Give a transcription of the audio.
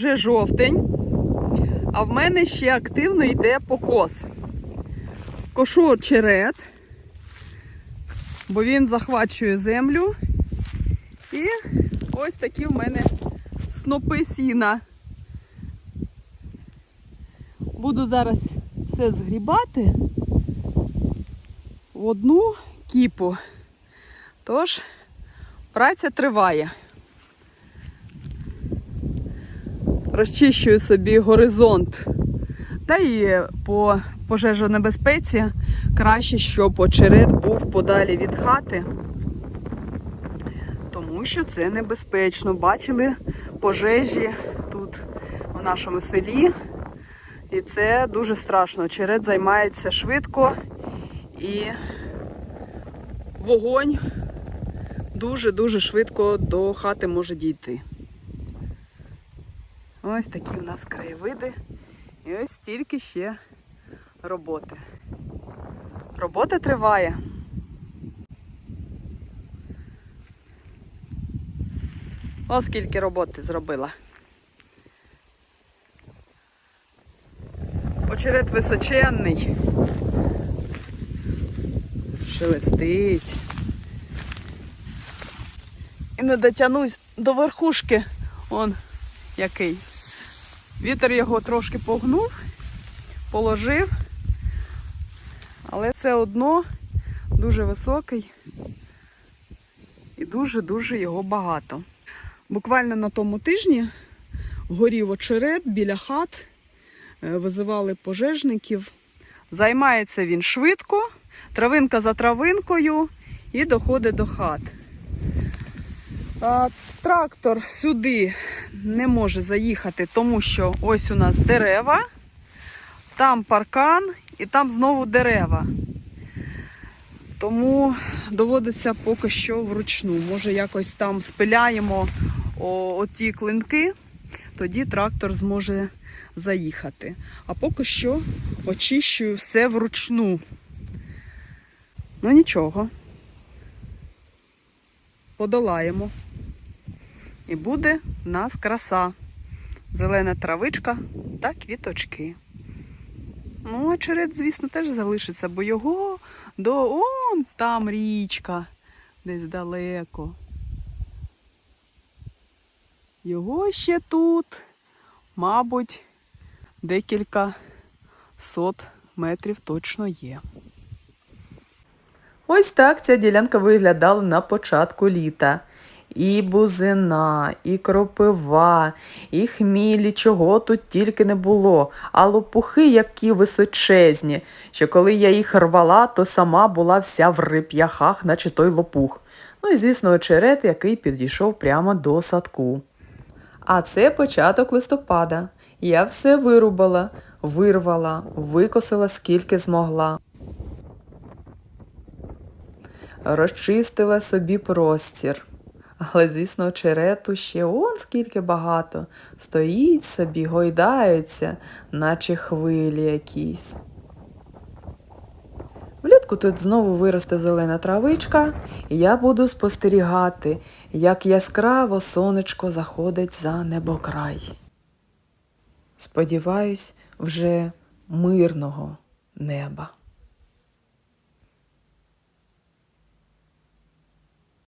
вже жовтень, а в мене ще активно йде покос. Кошу очерет, бо він захвачує землю. І ось такі в мене снопи сіна. Буду зараз все згрібати в одну кіпу. Тож праця триває. Розчищую собі горизонт. Та і по пожежонебезпеці краще, щоб очерет був подалі від хати, тому що це небезпечно. Бачили пожежі тут в нашому селі. І це дуже страшно. Очерет займається швидко і вогонь дуже-дуже швидко до хати може дійти. Ось такі у нас краєвиди. І ось стільки ще роботи. Робота триває. Ось скільки роботи зробила. Очерет височенний. Шелестить. І не дотянусь до верхушки. Он який. Вітер його трошки погнув, положив, але все одно дуже високий і дуже-дуже його багато. Буквально на тому тижні горів очерет біля хат, е, визивали пожежників. Займається він швидко, травинка за травинкою і доходить до хат. Трактор сюди не може заїхати, тому що ось у нас дерева, там паркан і там знову дерева. Тому доводиться поки що вручну. Може, якось там спиляємо оті клинки, тоді трактор зможе заїхати. А поки що очищую все вручну. Ну нічого. Подолаємо. І буде в нас краса. Зелена травичка та квіточки. Ну, очерет, звісно, теж залишиться, бо його до он там річка, десь далеко. Його ще тут, мабуть, декілька сот метрів точно є. Ось так ця ділянка виглядала на початку літа. І бузина, і кропива, і хмілі, чого тут тільки не було, а лопухи які височезні, що коли я їх рвала, то сама була вся в рип'яхах, наче той лопух. Ну і, звісно, очерет, який підійшов прямо до садку. А це початок листопада. Я все вирубала, вирвала, викосила скільки змогла. Розчистила собі простір. Але, звісно, очерету ще он скільки багато. Стоїть собі, гойдається, наче хвилі якісь. Влітку тут знову виросте зелена травичка, і я буду спостерігати, як яскраво сонечко заходить за небокрай. Сподіваюсь, вже мирного неба.